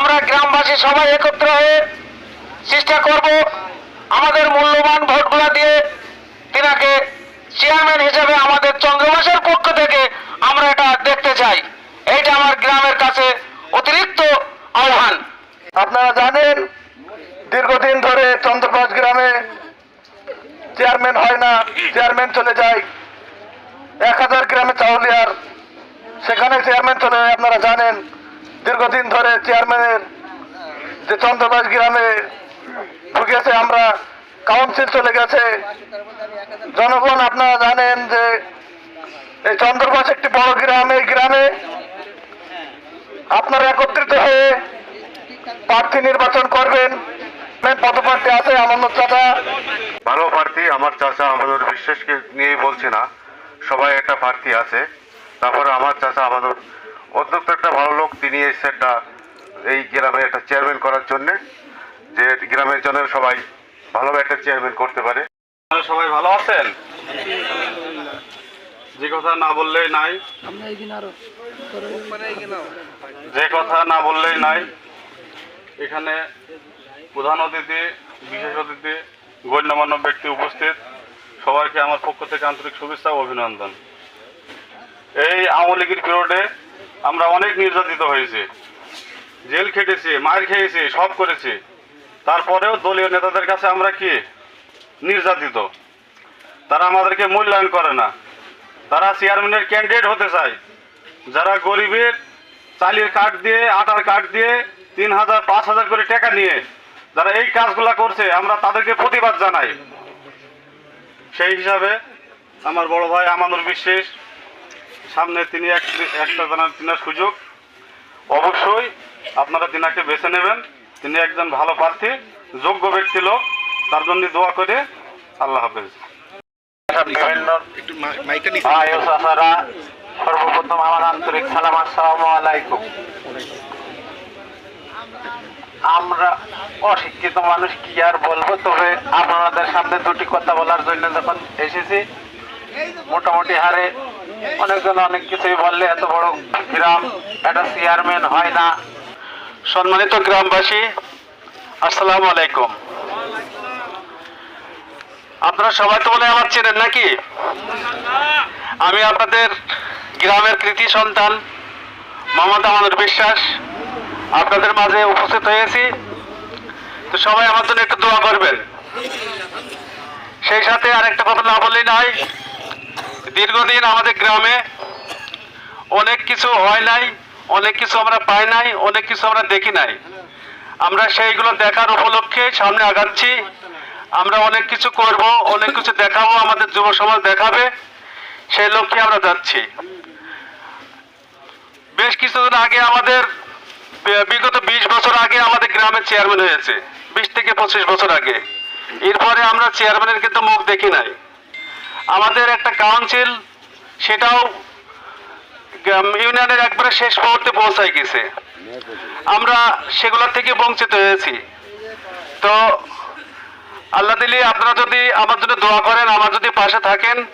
আমরা গ্রামবাসী সবাই একত্র হয়ে চেষ্টা করব আমাদের মূল্যবান ভোটগুলো দিয়ে তিনাকে চেয়ারম্যান হিসেবে আমাদের চন্দ্রবাসের পক্ষ থেকে আমরা এটা দেখতে চাই। এইটা আমার গ্রামের কাছে অতিরিক্ত আহ্বান। আপনারা জানেন, দীর্ঘদিন ধরে চন্দ্রপাশ গ্রামে চেয়ারম্যান হয় না, চেয়ারম্যান চলে যায়। এক হাজার গ্রামে চাউলিয়ার, সেখানে চেয়ারম্যান চলে আপনারা জানেন। দীর্ঘদিন ধরে চেয়ারম্যানের যে চন্দ্রবাস গ্রামে ঢুকেছে আমরা, কাউন্সিল চলে গেছে। জনগণ আপনারা জানেন যে এই চন্দ্রবাস একটি বড় গ্রাম, এই গ্রামে আপনারা একত্রিত হয়ে প্রার্থী নির্বাচন করবেন। পদপ্রার্থী আছে আমার চাচা। ভালো প্রার্থী, আমার চাচা আমাদের বিশ্বাসকে নিয়ে বলছি না, সবাই একটা প্রার্থী আছে। তারপরে আমার চাচা আমাদের অত্যন্ত একটা ভালো লোক, তিনি এসে একটা এই গ্রামে একটা চেয়ারম্যান করার জন্যে, যে গ্রামের জন্য সবাই ভালোভাবে একটা চেয়ারম্যান করতে পারে। সবাই ভালো আছেন? যে কথা না বললেই নাই। যে কথা না বললেই নাই, এখানে প্রধান অতিথি, বিশেষ অতিথি, গণ্যমান্য ব্যক্তি উপস্থিত, সবাইকে আমার পক্ষ থেকে আন্তরিক শুভেচ্ছা ও অভিনন্দন। এই আওয়ামী লীগের পিরিয়ডে আমরা অনেক নির্যাতিত হয়েছে। জেল খেটেছি, মার খেয়েছি, সব করেছি। তারপরেও দলীয় নেতাদের কাছে আমরা কি? নির্যাতিত। তারা আমাদেরকে মূল্যায়ন করে না। তারা চেয়ারম্যানের ক্যান্ডিডেট হতে চায়। যারা গরিবের চালের কার্ড দিয়ে, আটার কার্ড দিয়ে তিন হাজার, পাঁচ হাজার করে টাকা নিয়ে যারা এই কাজগুলা করছে, আমরা তাদেরকে প্রতিবাদ জানাই। সেই হিসাবে আমার বড় ভাই আমানুর বিশ্বাস সামনে তিনি এক একটা জানার তিনার সুযোগ। অবশ্যই আপনারা তিনাকে বেছে নেবেন। তিনি একজন ভালো প্রার্থী যোগ্য ব্যক্তি লোক। তার জন্য দোয়া করে আল্লাহ হাফেজ। সর্বপ্রথম আমার আন্তরিক সালাম আসসালামু আলাইকুম। আমরা অশিক্ষিত মানুষ কি আর বলব? তবে আপনাদের সামনে দুটি কথা বলার জন্য যখন এসেছি মোটামুটি হারে অনেকজন অনেক কিছুই বললে, এত বড় গ্রাম, একটা চেয়ারম্যান হয় না। সম্মানিত গ্রামবাসী, আসসালামু আলাইকুম। আপনারা সবাই তো বলে আমার চেনেন নাকি? আমি আপনাদের গ্রামের কৃতি সন্তান, মোহাম্মদ আমাদের বিশ্বাস, আপনাদের মাঝে উপস্থিত হয়েছি। তো সবাই আমার জন্য একটু দোয়া করবেন। সেই সাথে আরেকটা কথা না বললেই নয় দীর্ঘদিন আমাদের গ্রামে অনেক কিছু হয় নাই, অনেক কিছু আমরা পাই নাই, অনেক কিছু আমরা দেখি নাই। আমরা সেইগুলো দেখার উপলক্ষে সামনে আগাচ্ছি। আমরা অনেক কিছু করব, অনেক কিছু দেখাবো, আমাদের যুব সমাজ দেখাবে, সেই লক্ষ্যে আমরা যাচ্ছি। বেশ কিছুদিন আগে আমাদের, বিগত বিশ বছর আগে আমাদের গ্রামের চেয়ারম্যান হয়েছে, বিশ থেকে পঁচিশ বছর আগে। এরপরে আমরা চেয়ারম্যানের কিন্তু মুখ দেখি নাই। আমাদের একটা কাউন্সিল সেটাও ইউনিয়নের একবারে শেষ মুহূর্তে পৌঁছায় গেছে। আমরা সেগুলো থেকে বঞ্চিত হয়েছি। তো, আল্লাহ দিলি, আপনারা যদি আমার জন্য দোয়া করেন, আমার যদি পাশে থাকেন,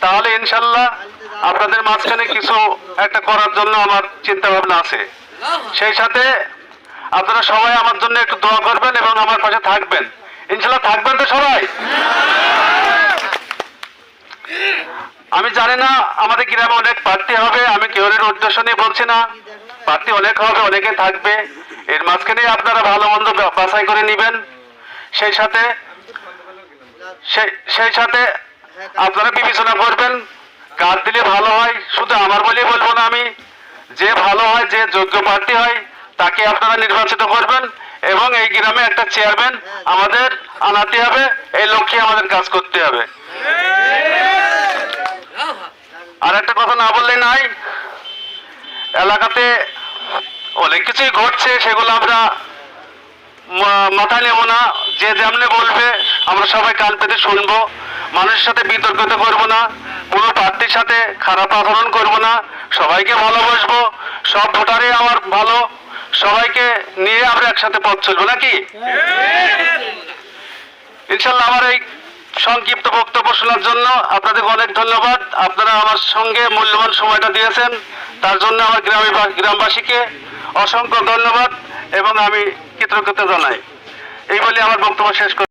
তাহলে ইনশাল্লাহ আপনাদের মাঝখানে কিছু একটা করার জন্য আমার চিন্তা ভাবনা আছে। সেই সাথে আপনারা সবাই আমার জন্য একটু দোয়া করবেন এবং আমার পাশে থাকবেন। ইনশাল্লাহ থাকবেন তো সবাই? আমি জানি না, আমাদের গ্রামে অনেক প্রার্থী হবে, আমি কেউরের উদ্দেশ্য নিয়ে বলছি না। প্রার্থী অনেক হবে, অনেকে থাকবে। এর মাঝখানে আপনারা ভালো মন্দ বাছাই করে নেবেন। সেই সাথে সেই- সাথে আপনারা বিবেচনা করবেন, কার দিলে ভালো হয়। শুধু আমার বলেই বলব না আমি, যে ভালো হয়, যে যোগ্য প্রার্থী হয়, তাকে আপনারা নির্বাচিত করবেন। এবং এই গ্রামে একটা চেয়ারম্যান আমাদের আনাতে হবে, এই লক্ষ্যে আমাদের কাজ করতে হবে। আর একটা কথা না বললে নাই। এলাকাতে অনেক কিছুই ঘটছে সেগুলো আমরা মাথায় নেব না। যে যেমনি বলবে আমরা সবাই কান পেতে শুনব। মানুষের সাথে বিতর্কিত করব না কোনো প্রার্থীর সাথে খারাপ আচরণ করব না। সবাইকে ভালোবাসবো সব ভোটারই আমার ভালো। সবাইকে নিয়ে আমরা একসাথে পথ চলবো নাকি? ইনশাল্লাহ আমার এই সংক্ষিপ্ত বক্তব্য শোনার জন্য আপনাদের অনেক ধন্যবাদ। আপনারা আমার সঙ্গে মূল্যবান সময়টা দিয়েছেন। তার জন্য আমার গ্রামে গ্রামবাসীকে অসংখ্য ধন্যবাদ এবং আমি কৃতজ্ঞতা জানাই। এই বলে আমার বক্তব্য শেষ